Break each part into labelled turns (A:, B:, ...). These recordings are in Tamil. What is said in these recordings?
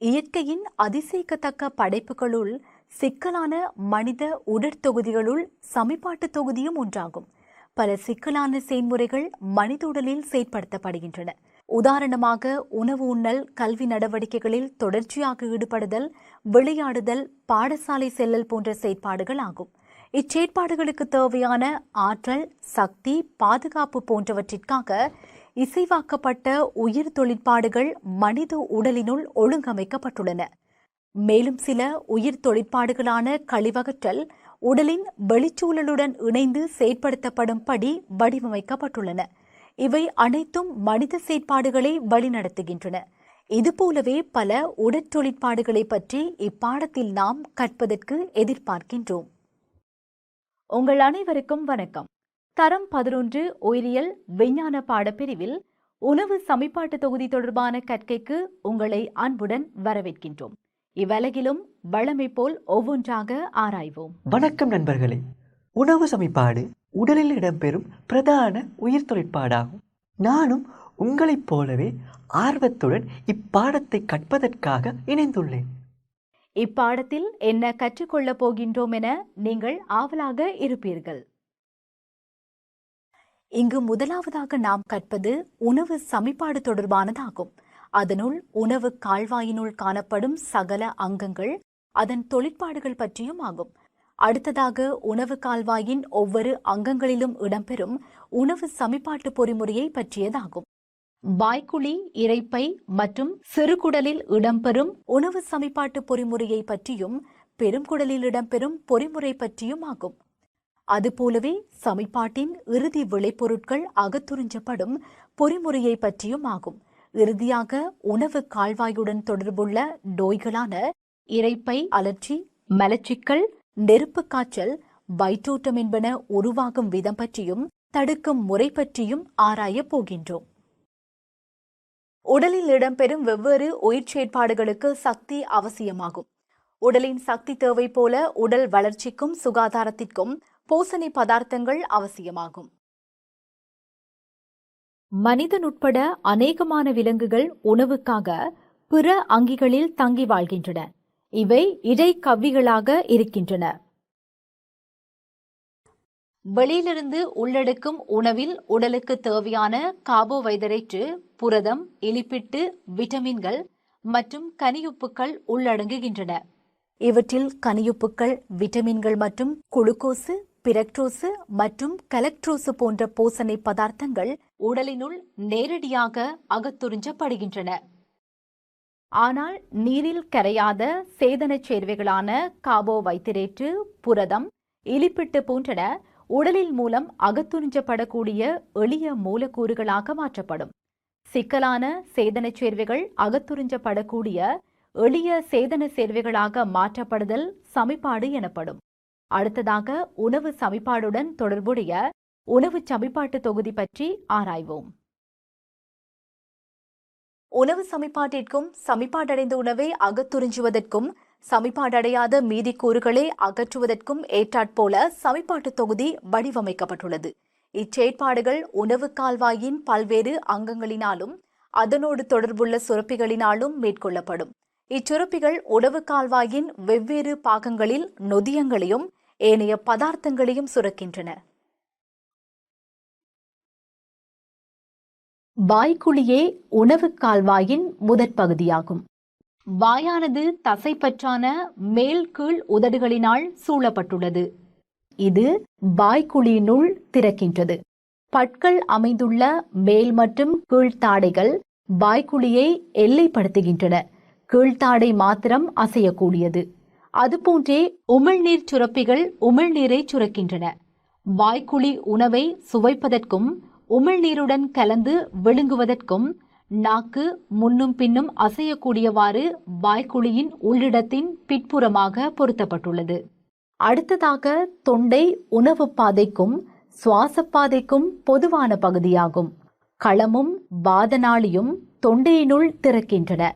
A: இயற்கையின் அதிசயிக்கத்தக்க படைப்புகளுள் சிக்கலான மனித உடற்தொகுதிகளுள் சமிபாட்டு தொகுதியும் ஒன்றாகும். பல சிக்கலான செயல்முறைகள் மனித உடலில் செயற்படுத்தப்படுகின்றன. உதாரணமாக உணவு உண்ணல் கல்வி நடவடிக்கைகளில் தொடர்ச்சியாக ஈடுபடுதல் விளையாடுதல் பாடசாலை செல்லல் போன்ற செயற்பாடுகள் ஆகும். இச்செயற்பாடுகளுக்கு தேவையான ஆற்றல் சக்தி பாதுகாப்பு போன்றவற்றிற்காக இசைவாக்கப்பட்ட உயிர் தொழிற்பாடுகள் மனித உடலினுள் ஒழுங்கமைக்கப்பட்டுள்ளன. மேலும் சில உயிர் தொழிற்பாடுகளான கழிவகற்றல் உடலின் வெளிச்சூழலுடன் இணைந்து செயற்படுத்தப்படும்படி வடிவமைக்கப்பட்டுள்ளன. இவை அனைத்தும் மனித செயற்பாடுகளை வழிநடத்துகின்றன. இதுபோலவே பல உடற்தொழிற்பாடுகளை பற்றி இப்பாடத்தில் நாம் கற்பதற்கு எதிர்பார்க்கின்றோம். உங்கள் அனைவருக்கும் வணக்கம். தரம் பதினொன்று உயிரியல் விஞ்ஞான பாடப்பிரிவில் உணவு சமிபாட்டு தொகுதி தொடர்பான கற்கைக்கு உங்களை அன்புடன் வரவேற்கின்றோம். இவ்வலகிலும் வளமை போல் ஒவ்வொன்றாக ஆராய்வோம்.
B: வணக்கம் நண்பர்களே. உணவு சமிபாடு உடலில் இடம்பெறும் பிரதான உயிர் தொழிற்பாடாகும். நானும் உங்களைப் போலவே ஆர்வத்துடன் இப்பாடத்தை கற்பதற்காக இணைந்துள்ளேன்.
A: இப்பாடத்தில் என்ன கற்றுக்கொள்ளப் போகின்றோம் என நீங்கள் ஆவலாக இருப்பீர்கள். இங்கு முதலாவதாக நாம் கற்பது உணவு சமிபாடு தொடர்பானதாகும். அதனுள் உணவு கால்வாயினுள் காணப்படும் சகல அங்கங்கள் அதன் தொழிற்பாடுகள் பற்றியும் ஆகும். அடுத்ததாக உணவு கால்வாயின் ஒவ்வொரு அங்கங்களிலும் இடம்பெறும் உணவு சமிபாட்டு பொறிமுறையை பற்றியதாகும். வாய்க்குழி இரைப்பை மற்றும் சிறுகுடலில் இடம்பெறும் உணவு சமிபாட்டு பொறிமுறையை பற்றியும் பெருங்குடலில் இடம்பெறும் பொறிமுறை பற்றியும் ஆகும். அதுபோலவே சமைப்பாட்டின் இறுதி விளைபொருட்கள் அகத்துறிஞ்சப்படும் பொறிமுறையை பற்றியும் ஆகும். இறுதியாக உணவு கால்வாயுடன் தொடர்புள்ள நோய்களான இரைப்பை அலர்ச்சி மலச்சிக்கல் நெருப்பு காய்ச்சல் வயிற்றோட்டம் என்பன உருவாகும் விதம் பற்றியும் தடுக்கும் முறை பற்றியும் ஆராயப் போகின்றோம். உடலில் இடம்பெறும் வெவ்வேறு உயிர் செயற்பாடுகளுக்கு சக்தி அவசியமாகும். உடலின் சக்தி தேவை போல உடல் வளர்ச்சிக்கும் சுகாதாரத்திற்கும் போசணி பதார்த்தங்கள் அவசியமாகும். மனிதன் உட்பட அநேகமான விலங்குகள் உணவுக்காக பிற அங்கிகளில் தங்கி வாழ்கின்றன. இவை இடை கவ்விகளாக இருக்கின்றன. வெளியிலிருந்து உள்ளெடுக்கும் உணவில் உடலுக்கு தேவையான கார்போவைதரேட்டு புரதம் இலிப்பிட்டு விட்டமின்கள் மற்றும் கனியுப்புக்கள் உள்ளடங்குகின்றன. இவற்றில் கனியுப்புக்கள் விட்டமின்கள் மற்றும் குளுக்கோசு பிரெக்ட்ரோசு மற்றும் கலக்ட்ரோசு போன்ற போசனை பதார்த்தங்கள் உடலினுள் நேரடியாக அகத்துறிஞ்சப்படுகின்றன. ஆனால் நீரில் கரையாத சேதனச் சேர்வைகளான கார்போவைதரேட்டு புரதம் இலிப்பிட்டு போன்றன உடலில் மூலம் அகத்துறிஞ்சப்படக்கூடிய எளிய மூலக்கூறுகளாக மாற்றப்படும். சிக்கலான சேதனச் சேர்வைகள் அகத்துறிஞ்சப்படக்கூடிய எளிய சேதன சேர்வைகளாக மாற்றப்படுதல் சமிபாடு எனப்படும். அடுத்ததாக உணவு சமிபாடுடன் தொடர்புடைய உணவு சமிபாட்டு தொகுதி பற்றி ஆராய்வோம். உணவு சமிப்பாட்டிற்கும் சமிப்பாடடைந்த உணவை அகத்துறிஞ்சுவதற்கும் சமிப்பாடடையாத மீதி கூறுகளை அகற்றுவதற்கும் ஏற்றாற்போல சமிப்பாட்டு தொகுதி வடிவமைக்கப்பட்டுள்ளது. இச்செயற்பாடுகள் உணவு கால்வாயின் பல்வேறு அங்கங்களினாலும் அதனோடு தொடர்புள்ள சுரப்பிகளினாலும் மேற்கொள்ளப்படும். இச்சுரப்பிகள் உணவு கால்வாயின் வெவ்வேறு பாகங்களில் நொதியங்களையும் ஏனைய பதார்த்தங்களையும் சுரக்கின்றன. வாய்க்குழியே உணவு கால்வாயின் முதற் பகுதியாகும். வாயானது தசைப்பற்றான மேல் கீழ் உதடுகளினால் சூழப்பட்டுள்ளது. இது வாய்க்குழியினுள் திறக்கின்றது. பற்கள் அமைந்துள்ள மேல் மற்றும் கீழ்த்தாடைகள் வாய்க்குழியை எல்லைப்படுத்துகின்றன. கீழ்த்தாடை மாத்திரம் அசையக்கூடியது. அதுபோன்றே உமிழ்நீர் சுரப்பிகள் உமிழ்நீரை சுரக்கின்றன. வாய்க்குழி உணவை சுவைப்பதற்கும் உமிழ்நீருடன் கலந்து விழுங்குவதற்கும் நாக்கு முன்னும் பின்னும் அசையக்கூடியவாறு வாய்க்குழியின் உள்ளிடத்தின் பிற்புறமாக பொருத்தப்பட்டுள்ளது. அடுத்ததாக தொண்டை உணவு பாதைக்கும் சுவாசப்பாதைக்கும் பொதுவான பகுதியாகும். களமும் வாதநாளியும் தொண்டையினுள் திறக்கின்றன.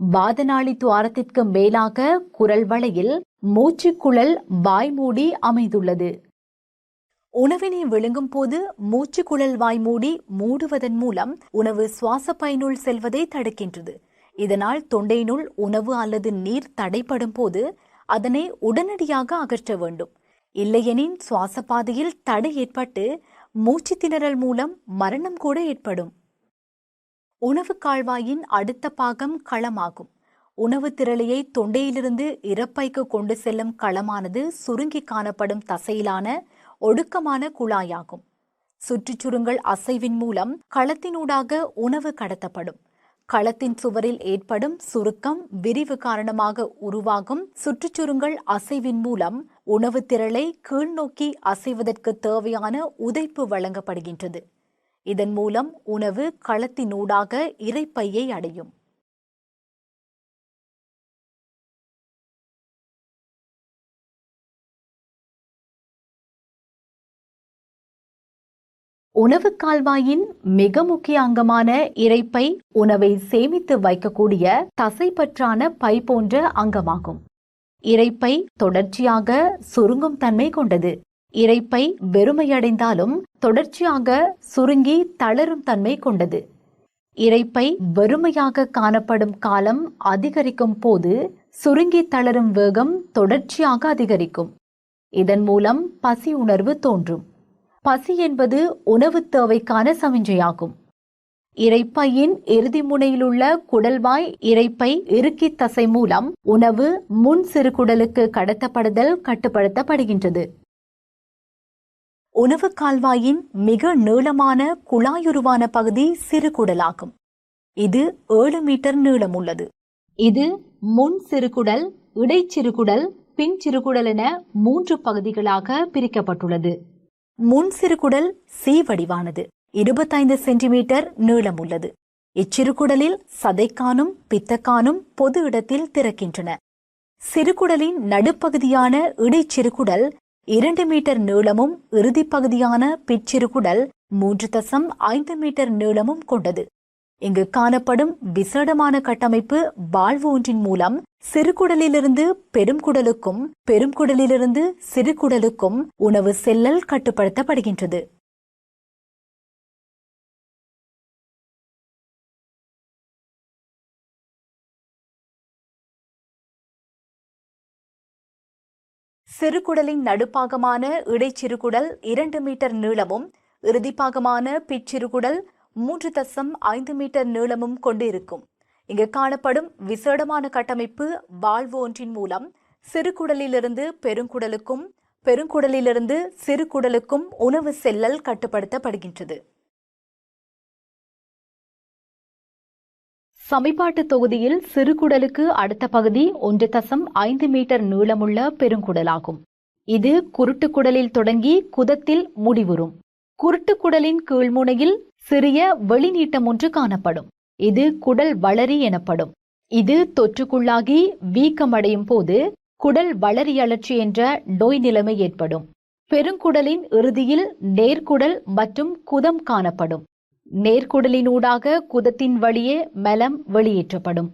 A: வாதநாளி துவாரத்திற்கு மேலாக குரல் வளையில் மூச்சுக்குழல் வாய்மூடி அமைந்துள்ளது. உணவினை விழுங்கும் போது மூச்சுக்குழல் வாய்மூடி மூடுவதன் மூலம் உணவு சுவாச பயனுள் செல்வதை தடுக்கின்றது. இதனால் தொண்டையினுள் உணவு அல்லது நீர் தடைப்படும் போது அதனை உடனடியாக அகற்ற வேண்டும். இல்லையெனின் சுவாச பாதையில் தடை ஏற்பட்டு மூச்சு திணறல் மூலம் மரணம் கூட ஏற்படும். உணவு கால்வாயின் அடுத்த பாகம் களமாகும். உணவு திரளையை தொண்டையிலிருந்து இறப்பைக்கு கொண்டு செல்லும் களமானது சுருங்கி காணப்படும் தசையிலான ஒடுக்கமான குழாயாகும். சுற்றுச்சுருங்கள் அசைவின் மூலம் களத்தினூடாக உணவு கடத்தப்படும். களத்தின் சுவரில் ஏற்படும் சுருக்கம் விரிவு காரணமாக உருவாகும் சுற்றுச்சுருங்கள் அசைவின் மூலம் உணவு திரளை கீழ்நோக்கி அசைவதற்கு தேவையான உதைப்பு வழங்கப்படுகின்றது. இதன் மூலம் உணவு களத்தினூடாக இறைப்பையை அடையும். உணவு கால்வாயின் மிக முக்கிய அங்கமான இரைப்பை உணவை சேமித்து வைக்கக்கூடிய தசைப்பற்றான பை போன்ற அங்கமாகும். இரைப்பை தொடர்ச்சியாக சுருங்கும் தன்மை கொண்டது. இரைப்பை வெறுமையடைந்தாலும் தொடர்ச்சியாக சுருங்கி தளரும் தன்மை கொண்டது. இரைப்பை வெறுமையாக காணப்படும் காலம் அதிகரிக்கும் போது சுருங்கி தளரும் வேகம் தொடர்ச்சியாக அதிகரிக்கும். இதன் மூலம் பசி உணர்வு தோன்றும். பசி என்பது உணவு தேவைக்கான சமிஞ்சையாகும். இரைப்பையின் இறுதி முனையிலுள்ள குடல்வாய் இரைப்பை இறுக்கி தசை மூலம் உணவு முன் சிறுகுடலுக்கு கடத்தப்படுதல் கட்டுப்படுத்தப்படுகின்றது. உணவு கால்வாயின் மிக நீளமான குழாயுருவான பகுதி சிறுகுடலாகும் இது ஏழு மீட்டர் நீளம் உள்ளது. இது முன் சிறுகுடல் இடைச்சிறுகுடல் பின் சிறுகுடல் என மூன்று பகுதிகளாக பிரிக்கப்பட்டுள்ளது. முன் சிறுகுடல் சி வடிவானது. இருபத்தைந்து சென்டிமீட்டர் நீளம் உள்ளது. இச்சிறுகுடலில் சதைக்கானும் பித்தக்கானும் பொது இடத்தில் திறக்கின்றன. சிறுகுடலின் நடுப்பகுதியான இடைச்சிறுகுடல் இரண்டு மீட்டர் நீளமும் இறுதிப்பகுதியான பிச்சிறுகுடல் மூன்று தசம் ஐந்து மீட்டர் நீளமும் கொண்டது. இங்கு காணப்படும் விசேடமான கட்டமைப்பு வாழ்வு ஒன்றின் மூலம் சிறுகுடலிலிருந்து பெருங்குடலுக்கும் பெருங்குடலிலிருந்து சிறுகுடலுக்கும் உணவு செல்லல் கட்டுப்படுத்தப்படுகின்றது. சிறுகுடலின் நடுப்பாகமான இடைச்சிறுகுடல் இரண்டு மீட்டர் நீளமும் இறுதிப்பாகமான பிச்சிறுகுடல் மூன்று தசம் ஐந்து மீட்டர் நீளமும் கொண்டு இருக்கும் இங்கு காணப்படும் விசேடமான கட்டமைப்பு வாழ்வு ஒன்றின் மூலம் சிறுகுடலிலிருந்து பெருங்குடலுக்கும் பெருங்குடலிலிருந்து சிறுகுடலுக்கும் உணவு செல்லல் கட்டுப்படுத்தப்படுகின்றது. சமிபாட்டு தொகுதியில் சிறுகுடலுக்கு அடுத்த பகுதி ஒன்று தசம் ஐந்து மீட்டர் நீளமுள்ள பெருங்குடலாகும். இது குருட்டுக்குடலில் தொடங்கி குதத்தில் முடிவுறும். குருட்டுக்குடலின் கீழ்முனையில் சிறிய வெளிநீட்டம் ஒன்று காணப்படும். இது குடல் வளரி எனப்படும். இது தொற்றுக்குள்ளாகி வீக்கமடையும் போது குடல் வளரி அழற்சி என்ற நோய் நிலைமை ஏற்படும். பெருங்குடலின் இறுதியில் நேர்குடல் மற்றும் குதம் காணப்படும். நேர்குடலினூடாக குதத்தின் வழியே மலம் வெளியேற்றப்படும்.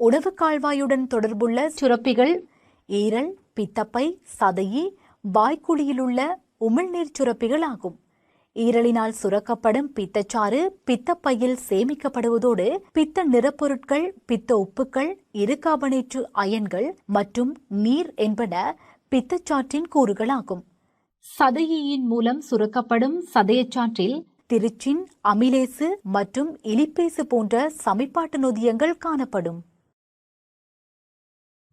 A: உணவு கால்வாயுடன் தொடர்புள்ள சுரப்பிகள் ஈரல் பித்தப்பை சதையி வாய்க்குழியிலுள்ள உமிழ்நீர் சுரப்பிகள் ஆகும் ஈரலினால் சுரக்கப்படும் பித்தச்சாறு பித்தப்பையில் சேமிக்கப்படுவதோடு பித்த நிறப்பொருட்கள் பித்த உப்புக்கள் இருகாபனேற்று அயன்கள் மற்றும் நீர் என்பன பித்தச்சாற்றின் கூறுகளாகும். சதையின் மூலம் சுரக்கப்படும் சதையச்சாற்றில் திருச்சின் அமிலேசு மற்றும் இலிப்பேசு போன்ற சமிப்பாட்டு நொதியங்கள் காணப்படும்.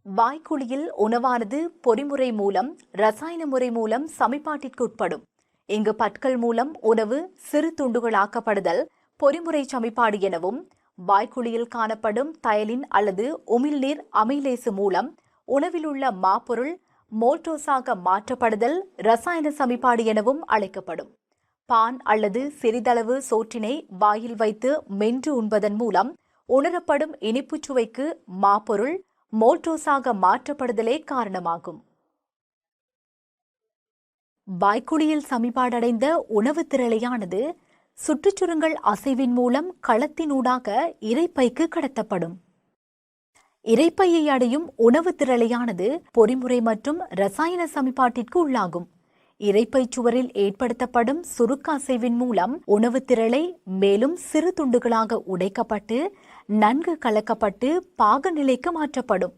A: வாய்க்குழியில் உணவானது பொறிமுறை மூலம் ரசாயன முறை மூலம் சமிப்பாட்டிற்கு உட்படும். இங்கு பற்கள் மூலம் உணவு சிறு துண்டுகளாக்கப்படுதல் பொறிமுறை சமிப்பாடு எனவும் வாய்க்குழியில் காணப்படும் தயலின் அல்லது உமிழ்நீர் அமைலேசு மூலம் உணவில் உள்ள மாப்பொருள் மோட்டோஸாக மாற்றப்படுதல் ரசாயன சமிப்பாடு எனவும் அழைக்கப்படும். பான் அல்லது சிறிதளவு சோற்றினை வாயில் வைத்து மென்று உண்பதன் மூலம் உணரப்படும் இனிப்புச் சுவைக்கு மாப்பொருள் மோட்டோஸாக மாற்றப்படுதலே காரணமாகும். வாய்க்குழியில் சமிபாடடைந்த உணவு திரளையானது சுற்றுச்சுருங்கள் அசைவின் மூலம் களத்தினூடாக இரைப்பைக்கு கடத்தப்படும். இரைப்பையை அடையும் உணவு திரளையானது பொறிமுறை மற்றும் ரசாயன சமிபாட்டிற்கு உள்ளாகும். இறைப்பை சுவரில் ஏற்படுத்தப்படும் சுருக்காசைவின் மூலம் உணவு திரளை மேலும் சிறு துண்டுகளாக உடைக்கப்பட்டு நன்கு கலக்கப்பட்டு பாகநிலைக்கு மாற்றப்படும்.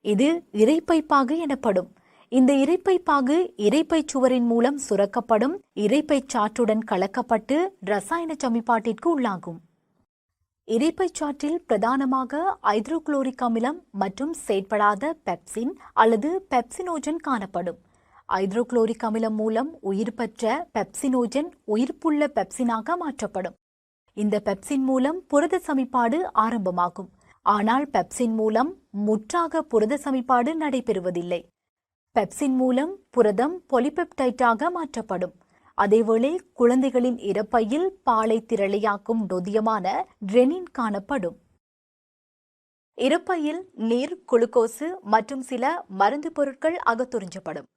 A: இது இறைப்பை பாகு எனப்படும். இந்த இறைப்பை பாகு இறைப்பை சுவரின் மூலம் சுரக்கப்படும் இறைப்பை சாற்றுடன் கலக்கப்பட்டு ரசாயன சமிபாட்டிற்கு உள்ளாகும். இரைப்பைச் சாற்றில் பிரதானமாக ஐதரோகுளோரிக் அமிலம் மற்றும் செயற்படாத பெப்சின் அல்லது பெப்சினோஜன் காணப்படும். ஐதரோகுளோரிக் அமிலம் மூலம் உயிர் பெற்ற பெப்சினோஜன் உயிர்ப்புள்ள பெப்சினாக மாற்றப்படும். இந்த பெப்சின் மூலம் புரத சமிப்பாடு ஆரம்பமாகும். ஆனால் பெப்சின் மூலம் முற்றாக புரத சமிப்பாடு நடைபெறுவதில்லை. பெப்சின் மூலம் புரதம் பொலிபெப்டைட்டாக மாற்றப்படும். அதேவேளை குழந்தைகளின் இறப்பையில் பாலை திரளையாக்கும் நொதியமான ட்ரெனின் காணப்படும். இறப்பையில் நீர் குளுக்கோசு மற்றும் சில மருந்து பொருட்கள் அகத்துறிஞ்சப்படும்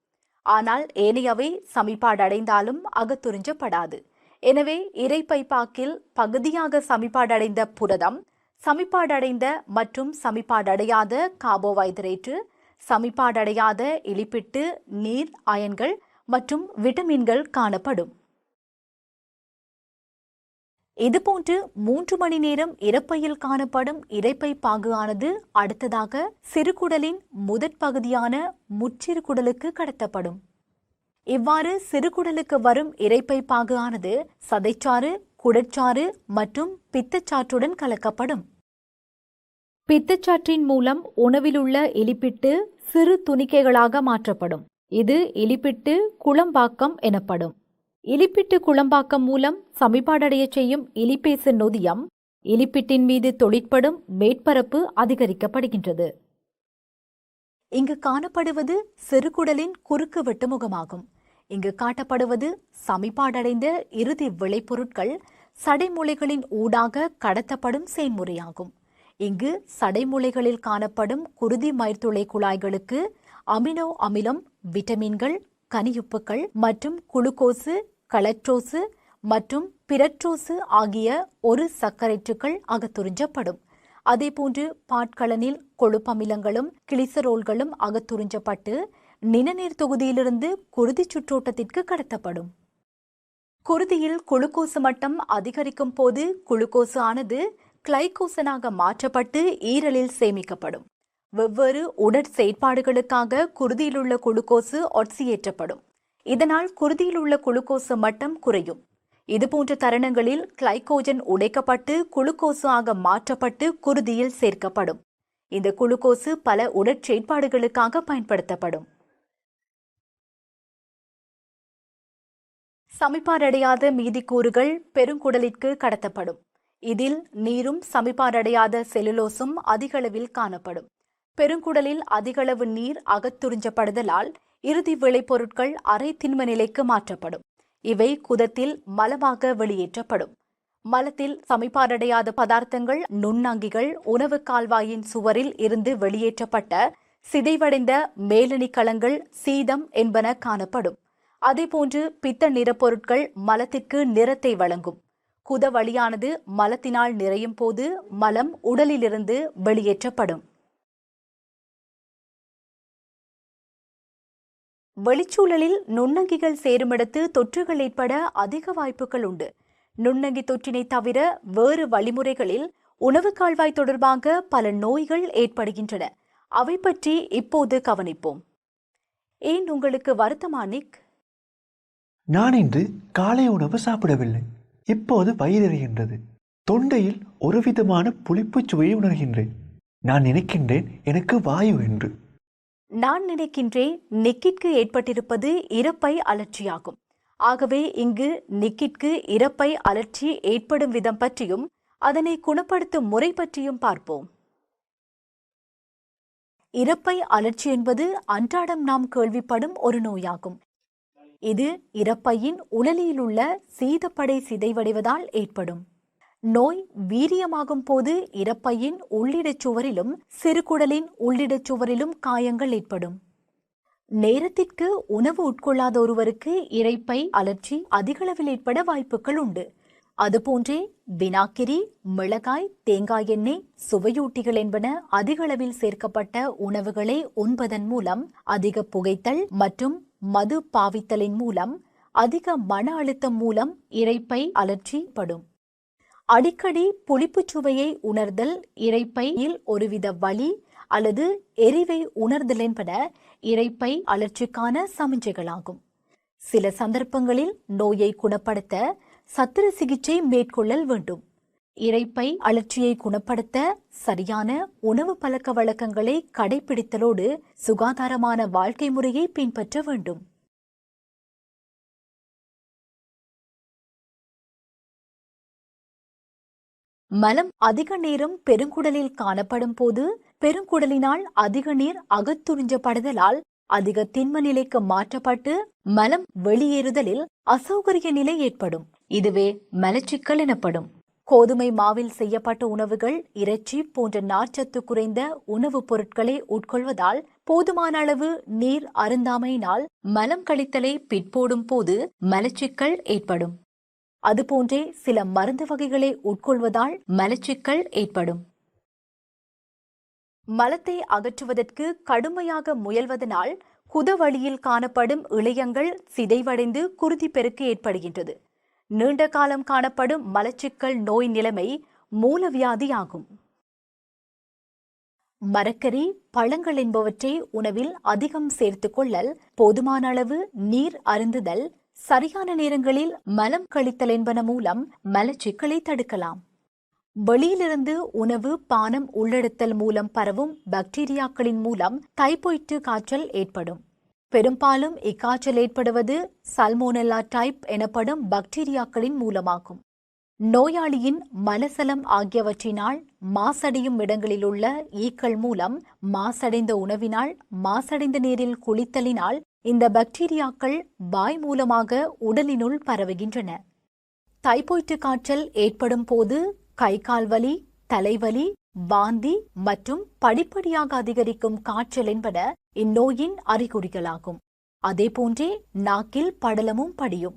A: ஆனால் ஏனையவை சமிபாடடைந்தாலும் அகத்துறிஞ்சப்படாது எனவே இறைப்பைப்பாக்கில் பகுதியாக சமிபாடடைந்த புரதம் சமிபாடடைந்த மற்றும் சமிபாடடையாத கார்போஹைட்ரேட்டு சமிபாடடையாத இலிப்பிட்டு நீர் அயன்கள் மற்றும் விட்டமின்கள் காணப்படும். இதுபோன்று மூன்று மணி நேரம் இறப்பையில் காணப்படும் இறைப்பை பாகு ஆனது அடுத்ததாக சிறுகுடலின் முதற் பகுதியான முச்சிறுகுடலுக்கு கடத்தப்படும். இவ்வாறு சிறுகுடலுக்கு வரும் இறைப்பை பாகு ஆனது சதைச்சாறு குடற்சாறு மற்றும் பித்தச்சாற்றுடன் கலக்கப்படும். பித்தச்சாற்றின் மூலம் உணவிலுள்ள எலிப்பிட்டு சிறு துணிக்கைகளாக மாற்றப்படும். இது இலிப்பிட்டு குளம்பாக்கம் எனப்படும். இலிப்பிட்டு குளம்பாக்கம் மூலம் சமிபாடடைய செய்யும் இலிப்பேசு நொதியம் இலிப்பிட்டின் மீது தொழிற்படும் மேற்பரப்பு அதிகரிக்கப்படுகின்றது. இங்கு காணப்படுவது சிறுகுடலின் குறுக்கு வெட்டுமுகமாகும். இங்கு காட்டப்படுவது சமிபாடடைந்த இறுதி விளைபொருட்கள் சடைமூளைகளின் ஊடாக கடத்தப்படும் செயல்முறையாகும் இங்கு சடைமூளைகளில் காணப்படும் குருதி மயிர்த்துளை குழாய்களுக்கு அமினோ அமிலம் விட்டமின்கள் கனியுப்புக்கள் மற்றும் குளுக்கோசு கலட்ரோசு மற்றும் பிரட்ரோசு ஆகிய ஒரு சர்க்கரைற்றுக்கள் அகத்துறிஞ்சப்படும். அதேபோன்று பாட்கலனில் கொழுப்பமிலங்களும் கிளிசரோல்களும் அகத்துறிஞ்சப்பட்டு நிணநீர் தொகுதியிலிருந்து குருதி சுற்றோட்டத்திற்கு கடத்தப்படும். குருதியில் குளுக்கோசு மட்டம் அதிகரிக்கும் போது குளுக்கோசு ஆனது கிளைகோசனாக மாற்றப்பட்டு ஈரலில் சேமிக்கப்படும். வெவ்வேறு உடற் செயற்பாடுகளுக்காக குருதியிலுள்ள குளுக்கோசு ஒட்சியேற்றப்படும். இதனால் குருதியிலுள்ள குளுக்கோசு மட்டம் குறையும். இதுபோன்ற தருணங்களில் கிளைகோஜன் உடைக்கப்பட்டு குளுக்கோசு ஆக மாற்றப்பட்டு குருதியில் சேர்க்கப்படும். இந்த குளுக்கோசு பல உடற்செயற்பாடுகளுக்காக பயன்படுத்தப்படும். சமிப்பாரடையாத மீதிக்கூறுகள் பெருங்குடலிற்கு கடத்தப்படும். இதில் நீரும் சமிப்பாரடையாத செலுலோசும் அதிகளவில் காணப்படும். பெருங்குடலில் அதிகளவு நீர் அகத்துறிஞ்சப்படுதலால் இறுதி விளைபொருட்கள் அரை திண்ம நிலைக்கு மாற்றப்படும். இவை குதத்தில் மலமாக வெளியேற்றப்படும். மலத்தில் சமைப்பாரடையாத பதார்த்தங்கள் நுண்ணங்கிகள் உணவு கால்வாயின் சுவரில் இருந்து வெளியேற்றப்பட்ட சிதைவடைந்த மேலணி களங்கள் சீதம் என்பன காணப்படும். அதேபோன்று பித்த நிறப்பொருட்கள் மலத்திற்கு நிறத்தை வழங்கும். குத வழியானது மலத்தினால் நிறையும் போது மலம் உடலிலிருந்து வெளியேற்றப்படும். வெளிச்சூழலில் நுண்ணங்கிகள் சேருமிடத்து தொற்றுகள் ஏற்பட அதிக வாய்ப்புகள் உண்டு. நுண்ணங்கி தொற்றினை தவிர வேறு வழிமுறைகளில் உணவு கால்வாய் தொடர்பாக பல நோய்கள் ஏற்படுகின்றன. அவை பற்றி இப்போது கவனிப்போம். ஏன் உங்களுக்கு வருத்தமா நிக்?
B: நான் இன்று காலை உணவு சாப்பிடவில்லை. இப்போது வயிறறிகின்றது தொண்டையில் ஒரு விதமான புளிப்புச் சுவையை உணர்கின்றேன். நான் நினைக்கின்றேன் எனக்கு வாயு என்று.
A: நான் நினைக்கின்றேன் நிக்கிற்கு ஏற்பட்டிருப்பது இறப்பை அலர்ச்சியாகும் ஆகவே இங்கு நிக்கிற்கு இறப்பை அலர்ச்சி ஏற்படும் விதம் பற்றியும் அதனை குணப்படுத்தும் முறை பற்றியும் பார்ப்போம். இறப்பை அலர்ச்சி என்பது அன்றாடம் நாம் கேள்விப்படும் ஒரு நோயாகும். இது இறப்பையின் உடலிலுள்ள சீதப்படை சிதைவடைவதால் ஏற்படும். நோய் வீரியமாகும் போது இறப்பையின் உள்ளிடச் சுவரிலும் சிறுகுடலின் உள்ளிடச் சுவரிலும் காயங்கள் ஏற்படும். நேரத்திற்கு உணவு உட்கொள்ளாத ஒருவருக்கு இரைப்பை அலர்ச்சி அதிகளவில் ஏற்பட வாய்ப்புகள் உண்டு. அதுபோன்றே வினாக்கிரி மிளகாய் தேங்காய் எண்ணெய் சுவையூட்டிகள் என்பன அதிகளவில் சேர்க்கப்பட்ட உணவுகளை உண்பதன் மூலம் அதிக புகைத்தல் மற்றும் மது பாவித்தலின் மூலம் அதிக மன அழுத்தம் மூலம் இரைப்பை படும். அடிக்கடி புளிப்புச் சுவையை உணர்தல் இரைப்பையில் ஒருவித வலி அல்லது எரிவை உணர்தல் என்பன இரைப்பை அலர்ச்சிக்கான சமிஞ்சைகளாகும். சில சந்தர்ப்பங்களில் நோயை குணப்படுத்த சத்திர சிகிச்சை மேற்கொள்ளல் வேண்டும். இரைப்பை அலர்ச்சியை குணப்படுத்த சரியான உணவு பழக்க வழக்கங்களை கடைபிடித்தலோடு சுகாதாரமான வாழ்க்கை முறையை பின்பற்ற வேண்டும். மலம் அதிக நேரம் பெருங்குடலில் காணப்படும் போது பெருங்குடலினால் அதிக நீர் அகத்துறிஞ்சப்படுதலால் அதிக திண்ம நிலைக்கு மாற்றப்பட்டு மலம் வெளியேறுதலில் அசௌகரிய நிலை ஏற்படும். இதுவே மலச்சிக்கல் எனப்படும். கோதுமை மாவில் செய்யப்பட்ட உணவுகள் இறைச்சி போன்ற நார்ச்சத்து குறைந்த உணவுப் பொருட்களை உட்கொள்வதால் போதுமான அளவு நீர் அருந்தாமையினால் மலம் கழித்தலை பிற்போடும் போது மலச்சிக்கல் ஏற்படும். அதுபோன்றே சில மருந்து வகைகளை உட்கொள்வதால் மலச்சிக்கல் ஏற்படும். மலத்தை அகற்றுவதற்கு கடுமையாக முயல்வதனால் குதவழியில் காணப்படும் இளையங்கள் சிதைவடைந்து குருதி பெருக்கு ஏற்படுகின்றது. நீண்ட காலம் காணப்படும் மலச்சிக்கல் நோய் நிலைமை மூலவியாதி ஆகும் மரக்கறி பழங்கள் என்பவற்றை உணவில் அதிகம் சேர்த்துக் கொள்ளல் போதுமான அளவு நீர் அருந்துதல் சரியான நேரங்களில் மலம் கழித்தல் என்பன மூலம் மலச்சிக்கலை தடுக்கலாம். வெளியிலிருந்து உணவு பானம் உள்ளெடுத்தல் மூலம் பரவும் பாக்டீரியாக்களின் மூலம் தைபாய்டு காய்ச்சல் ஏற்படும். பெரும்பாலும் இக்காய்ச்சல் ஏற்படுவது சல்மோனெல்லா டைப் எனப்படும் பாக்டீரியாக்களின் மூலமாகும். நோயாளியின் மலசலம் ஆகியவற்றினால் மாசடையும் இடங்களில் உள்ள ஈக்கள் மூலம் மாசடைந்த உணவினால் மாசடைந்த நீரில் குளித்தலினால் இந்த பாக்டீரியாக்கள் வாய் மூலமாக உடலினுள் பரவுகின்றன. தைபாய்டு காய்ச்சல் ஏற்படும் போது கை கால் வலி தலைவலி வாந்தி மற்றும் படிப்படியாக அதிகரிக்கும் காய்ச்சல் என்பன இந்நோயின் அறிகுறிகளாகும். அதேபோன்றே நாக்கில் படலமும் படியும்.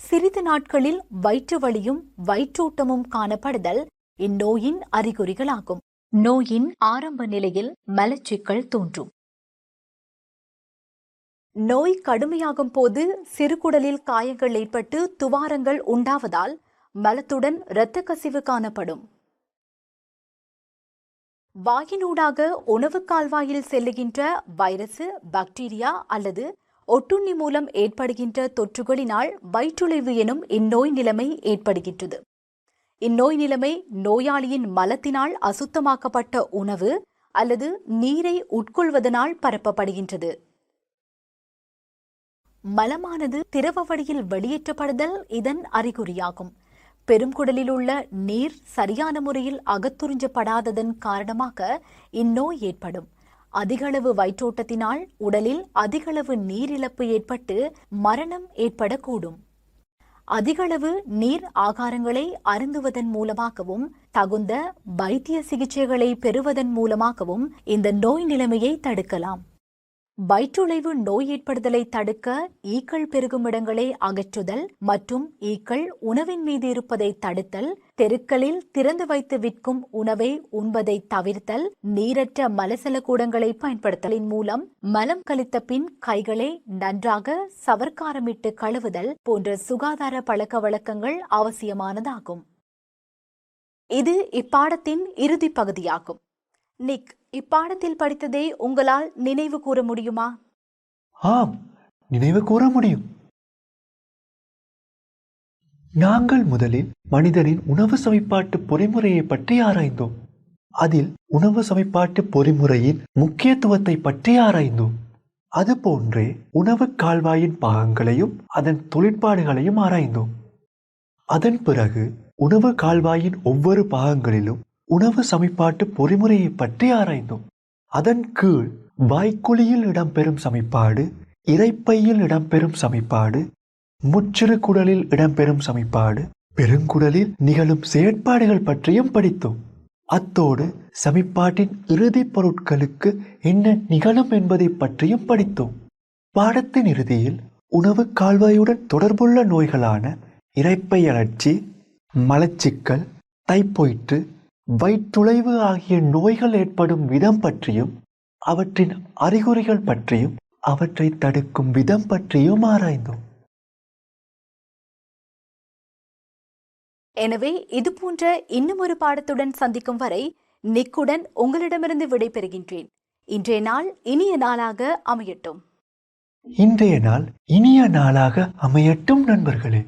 A: சிறிது நாட்களில் வயிற்று வலியும் வயிற்றூட்டமும் காணப்படுதல் இந்நோயின் அறிகுறிகளாகும். நோயின் ஆரம்ப நிலையில் மலச்சிக்கல் தோன்றும். நோய் கடுமையாகும் போது சிறுகுடலில் காயங்கள் ஏற்பட்டு துவாரங்கள் உண்டாவதால் மலத்துடன் இரத்த கசிவு காணப்படும். வாயினூடாக உணவு கால்வாயில் செல்லுகின்ற வைரசு பாக்டீரியா அல்லது ஒட்டுண்ணி மூலம் ஏற்படுகின்ற தொற்றுகளினால் வயிற்றுளைவு எனும் இந்நோய் நிலைமை ஏற்படுகின்றது. இந்நோய் நிலைமை நோயாளியின் மலத்தினால் அசுத்தமாக்கப்பட்ட உணவு அல்லது நீரை உட்கொள்வதனால் பரப்பப்படுகின்றது. மலமானது திரவ வழியில் வெளியேற்றப்படுதல் இதன் அறிகுறியாகும். பெருங்குடலில் உள்ள நீர் சரியான முறையில் அகத்துறிஞ்சப்படாததன் காரணமாக இந்நோய் ஏற்படும். அதிகளவு வயிற்றோட்டத்தினால் உடலில் அதிகளவு நீரிழப்பு ஏற்பட்டு மரணம் ஏற்படக்கூடும். அதிகளவு நீர் ஆகாரங்களை அருந்துவதன் மூலமாகவும் தகுந்த வைத்திய சிகிச்சைகளை பெறுவதன் மூலமாகவும் இந்த நோய் நிலைமையை தடுக்கலாம். வயிற்றுளைவு நோய் ஏற்படுதலை தடுக்க ஈக்கள் பெருகும் இடங்களை அகற்றுதல் மற்றும் ஈக்கள் உணவின் மீது இருப்பதை தடுத்தல் தெருக்களில் திறந்து வைத்து விற்கும் உணவை உண்பதை தவிர்த்தல் நீரற்ற மலசல கூடங்களை பயன்படுத்தலின் மூலம் மலம் கழித்த பின் கைகளை நன்றாக சவர்க்காரமிட்டு கழுவுதல் போன்ற சுகாதார பழக்க வழக்கங்கள் அவசியமானதாகும். இது இப்பாடத்தின் இறுதி பகுதியாகும். நிக் இப்பாடத்தில் படித்ததை உங்களால் நினைவு கூற முடியுமா?
B: ஆம் நினைவு கூற முடியும். நாங்கள் முதலில் மனிதனின் உணவு சமைப்பாட்டு பொறிமுறையை பற்றி ஆராய்ந்தோம். அதில் உணவு சமைப்பாட்டு பொறிமுறையின் முக்கியத்துவத்தை பற்றி ஆராய்ந்தோம். அதுபோன்றே உணவு கால்வாயின் பாகங்களையும் அதன் தொழிற்பாடுகளையும் ஆராய்ந்தோம். அதன் பிறகு உணவு கால்வாயின் ஒவ்வொரு பாகங்களிலும் உணவு சமைப்பாட்டு பொறிமுறையை பற்றி ஆராய்ந்தோம். அதன் கீழ் வாய்க்குழியில் இடம்பெறும் சமைப்பாடு இரைப்பையில் இடம்பெறும் சமைப்பாடு முச்சிறு குடலில் இடம்பெறும் சமைப்பாடு பெருங்குடலில் நிகழும் செயற்பாடுகள் பற்றியும் படித்தோம். அத்தோடு சமைப்பாட்டின் இறுதிப் பொருட்களுக்கு என்ன நிகழும் என்பதை பற்றியும் படித்தோம். பாடத்தின் இறுதியில் உணவு கால்வாயுடன் தொடர்புள்ள நோய்களான இறைப்பை அழற்சி மலச்சிக்கல் தைப்பொயிற்று வயிற்றுளைவு ஆகிய நோய்கள் ஏற்படும் விதம் பற்றியும் அவற்றின் அறிகுறிகள் பற்றியும் அவற்றை தடுக்கும் விதம் பற்றியும் ஆராய்ந்தோம்.
A: எனவே இது போன்ற இன்னும் ஒரு பாடத்துடன் சந்திக்கும் வரை நிக்குடன் உங்களிடமிருந்து விடைபெறுகின்றேன். இன்றைய நாள் இனிய நாளாக அமையட்டும்.
B: இன்றைய நாள் இனிய நாளாக அமையட்டும் நண்பர்களே.